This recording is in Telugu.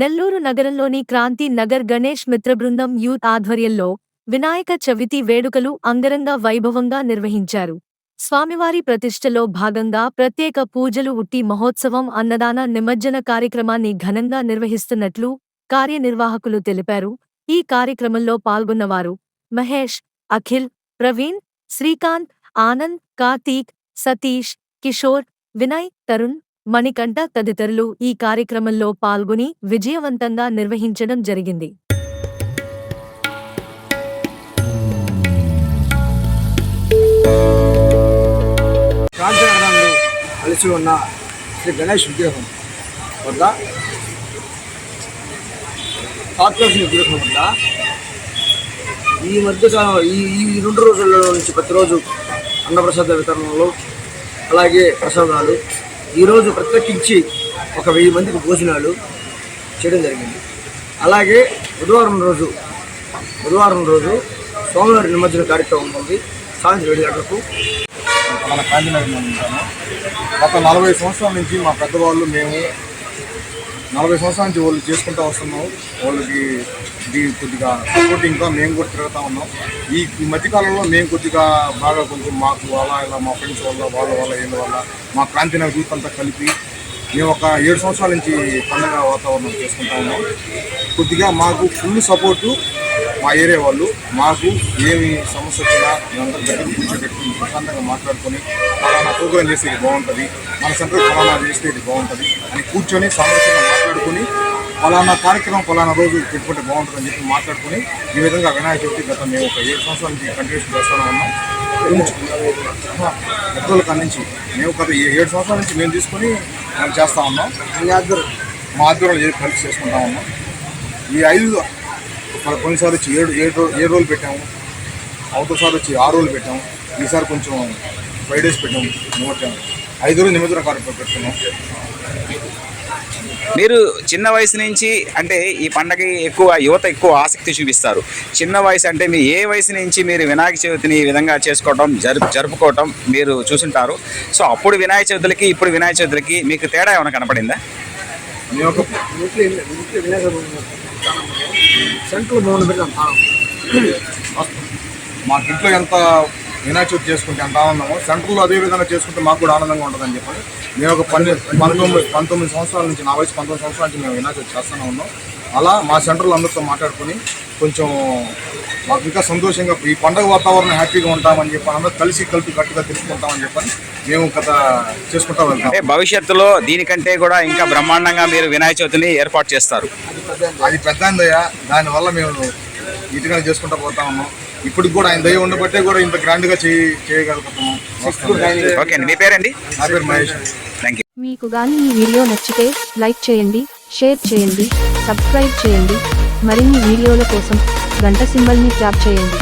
నెల్లూరు నగరంలోని క్రాంతి నగర్ గణేష్ మిత్రబృందం యూత్ ఆధ్వర్యంలో వినాయక చవితి వేడుకలు అంగరంగ వైభవంగా నిర్వహించారు. స్వామివారి ప్రతిష్టలో భాగంగా ప్రత్యేక పూజలు ఉట్టి మహోత్సవం అన్నదాన నిమజ్జన కార్యక్రమాన్ని ఘనంగా నిర్వహిస్తున్నట్లు కార్యనిర్వాహకులు తెలిపారు. ఈ కార్యక్రమంలో పాల్గొన్నవారు మహేష్ అఖిల్ ప్రవీణ్ శ్రీకాంత్ ఆనంద్ కార్తీక్ సతీష్ కిషోర్ వినయ్ తరుణ్ మణికంఠ తదితరులు ఈ కార్యక్రమంలో పాల్గొని విజయవంతంగా నిర్వహించడం జరిగింది. కలిసి ఉన్న శ్రీ గణేష్ విగ్రహం వద్ద కార్పొరేషన్ విగ్రహం వద్ద ఈ మధ్యకాలం ఈ ఈ రెండు రోజుల్లో నుంచి ప్రతిరోజు అన్నప్రసాద వితరణలు అలాగే ప్రసాదాలు ఈరోజు ప్రత్యేకించి ఒక వెయ్యి మందికి భోజనాలు చేయడం జరిగింది. అలాగే బుధవారం రోజు బుధవారం రోజు సోమవారి నిమజ్జన కార్యక్రమం ఉంది. సాయంత్రం ఏడు గంటలకు మన కాంతినగర్ ఉంటాము. గత నలభై సంవత్సరాల నుంచి మా పెద్దవాళ్ళు మేము నలభై సంవత్సరాల నుంచి వాళ్ళు చేసుకుంటూ వస్తున్నాం వాళ్ళకి ఇది కొద్దిగా సపోర్టింగ్గా మేము కూడా తిరుగుతూ ఉన్నాం. ఈ మధ్యకాలంలో మేము కొద్దిగా బాగా కొంచెం మాకు అలా ఇలా మా ఫ్రెండ్స్ వల్ల వాళ్ళ వల్ల వీళ్ళ వల్ల మా క్రాంతినగర్ యూత్ అంతా కలిపి మేము ఒక ఏడు సంవత్సరాల నుంచి పండగ వాతావరణం చేసుకుంటా ఉన్నాం. కొద్దిగా మాకు ఫుల్ సపోర్టు మా ఏరియా వాళ్ళు. మాకు ఏమి సమస్య వచ్చినా మేమందరం దగ్గర కూర్చోబెట్టుకుని ప్రశాంతంగా మాట్లాడుకొని ఫలానా ప్రోగ్రాం చేస్తే ఇది బాగుంటుంది. మన సెంటర్ ఫలానా చేస్తే ఇది బాగుంటుంది అని కూర్చొని సమస్యగా మాట్లాడుకొని ఫలానా కార్యక్రమం ఫలానా రోజు పెట్టుకుంటే బాగుంటుంది అని చెప్పి మాట్లాడుకొని ఈ విధంగా వినాయక చవితి గత మేము ఒక ఏడు సంవత్సరాల నుంచి కంటిన్యూషన్ చేస్తూనే ఉన్నాం. పెద్దల కాడి నుంచి మేము గత ఏడు సంవత్సరాల నుంచి మేము తీసుకొని మేము చేస్తూ ఉన్నాం. మీ ఆధ్వర్యం. మా ఆధ్వర్యంలో కలిసి చేసుకుంటా ఉన్నాం. ఈ ఐదు మన కొన్నిసారి వచ్చి ఏడు ఏడు ఏడు రోజులు పెట్టాము. అవతలసారి వచ్చి ఆరు రోజులు పెట్టాము. ఈసారి కొంచెం ఫైవ్ డేస్ పెట్టాము. నిమజ్జనం. ఐదు రోజులు నిమజ్జన కార్యక్రమం పెట్టుకున్నాం. మీరు చిన్న వయసు నుంచి అంటే ఈ పండగకి ఎక్కువ యువత ఎక్కువ ఆసక్తి చూపిస్తారు. చిన్న వయసు అంటే మీ ఏ వయసు నుంచి మీరు వినాయక చవితిని ఈ విధంగా చేసుకోవడం జరుపు జరుపుకోవటం మీరు చూసుంటారు. సో అప్పుడు వినాయక చవితులకి ఇప్పుడు వినాయక చవితులకి మీకు తేడా ఏమైనా కనపడిందా? సెంట్రల్ భవన్ పెడతాం మాకు ఇంట్లో ఎంత వినాయక చవితి చేసుకుంటే ఎంత ఆనందమో సెంటర్లో అదే విధంగా చేసుకుంటే మాకు కూడా ఆనందంగా ఉంటుందని చెప్పి మేము ఒక పన్నె పంతొమ్మిది పంతొమ్మిది సంవత్సరాల నుంచి నా వయసు పంతొమ్మిది సంవత్సరాల నుంచి మేము వినాయక చవితి చేస్తూనే ఉన్నాం. అలా మా సెంటర్లో అందరితో మాట్లాడుకొని కొంచెం మాకు ఇంకా సంతోషంగా ఈ పండగ వాతావరణం హ్యాపీగా ఉంటామని చెప్పి అందరూ కలిసి కలిపి గట్టిగా తెలుసుకుంటామని చెప్పని మేము గత చేసుకుంటా వెళ్తాం. అంటే భవిష్యత్తులో దీనికంటే కూడా ఇంకా బ్రహ్మాండంగా మీరు వినాయక చవితిని ఏర్పాటు చేస్తారు. అది పెద్ద దానివల్ల మేము ఇటుగా చేసుకుంటా పోతా ఉన్నాం. ఇప్పటికి కూడా ఆయన దయ ఉండబట్టే కూడా ఇంత గ్రాండ్గా చేయ చేయగలుగుతున్నాం. ఓకే అండి. మీ పేరండి? నా పేరు మహేష్. థ్యాంక్ యూ మీకు గాని ఈ వీడియో నచ్చితే లైక్ చేయండి షేర్ చేయండి సబ్స్క్రైబ్ చేయండి. మరిన్ని వీడియోల కోసం గంట సింబల్ని ట్యాప్ చేయండి.